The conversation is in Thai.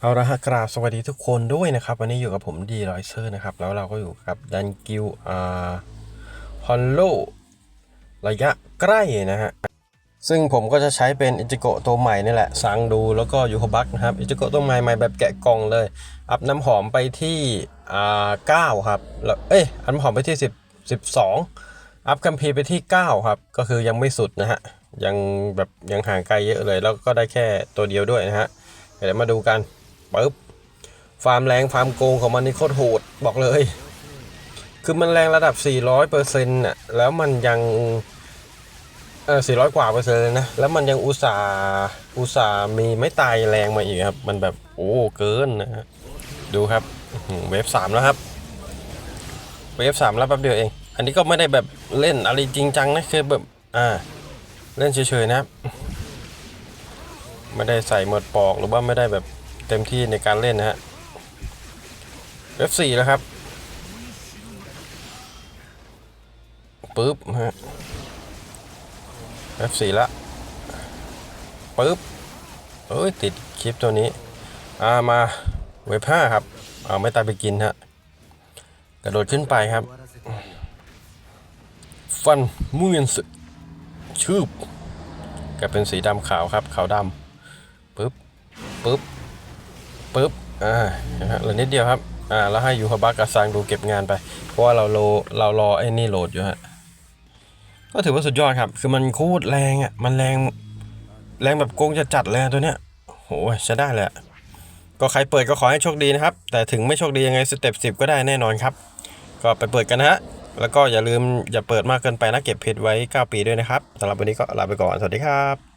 เอาละฮะกราบสวัสดีทุกคนด้วยนะครับ วันนี้อยู่กับผมดีรอยเซอร์นะครับ แล้วเราก็อยู่กับดันกิวอาร์ฮอนโลระยะใกล้นะฮะ ซึ่งผมก็จะใช้เป็นอิจิโกะตัวใหม่นี่แหละสั่งดูแล้วก็ยูโฮบักนะครับอิจิโกะตัวใหม่ใหม่แบบแกะกล่องเลย อัพน้ำหอมไปที่อ่าเก้าครับแล้วเอ้ยอัน้ำหอมไปที่สิบสิบสองอัพคัมภีร์ไปที่เก้าครับ ก็คือยังไม่สุดนะฮะ ยังแบบยังห่างไกลเยอะเลย แล้วก็ได้แค่ตัวเดียวด้วยนะฮะ เดี๋ยวมาดูกัน ปึ๊บฟาร์มแรงฟาร์มโกงของมันนี่โคตรโหดบอกเลย คือมันแรงระดับ 400เปอร์เซ็นต์น่ะแล้วมันยังเออ400 กว่าเปอร์เซ็นต์เลยนะ แล้วมันยังอุตส่าห์อุตส่าห์มีไม่ตายแรงมาอีกครับ มันแบบโอ้เกินนะฮะดูครับเวฟสามแล้วครับ เวฟสามแล้วแป๊บเดียวเอง อันนี้ก็ไม่ได้แบบเล่นอะไรจริงจังนะคือแบบอ่าเล่นเฉยๆนะครับ ไม่ได้ใส่หมดปอกหรือว่าไม่ได้แบบ เต็มที่ในการเล่นนะฮะ F4 แล้วครับปึ๊บฮะ F4 ละปึ๊บเอ้ยติดคลิปตัวนี้อ่ามาเว็บ5ครับเอาไม่ตายไปกินฮะกระโดดขึ้นไปครับ ฟันมุยนสึชืบก็เป็นสีดำขาวครับ ขาวดำปึ๊บปึ๊บ ปึ๊บอ่าเหลือนิดเดียวครับอ่าแล้วให้ยูฮาบักกับซังดูเก็บงานไป เพราะว่าเราโลเรารอไอ้นี่โหลดอยู่ฮะก็ถือว่าสุดยอดครับ คือมันคตรแรงอะมันแรงแรงแบบโกงจะจัดเลยตัวเนี้ยโหใช้ได้เลยอะก็ใครเปิดก็ขอให้โชคดีนะครับ แต่ถึงไม่โชคดียังไงสเต็ปสิบก็ได้แน่นอนครับ ก็ไปเปิดกันนะฮะแล้วก็อย่าลืมอย่าเปิดมากเกินไปนะเก็บเพชรไว้ 9 ปีด้วยนะครับสำหรับวันนี้ก็ลาไปก่อน สวัสดีครับ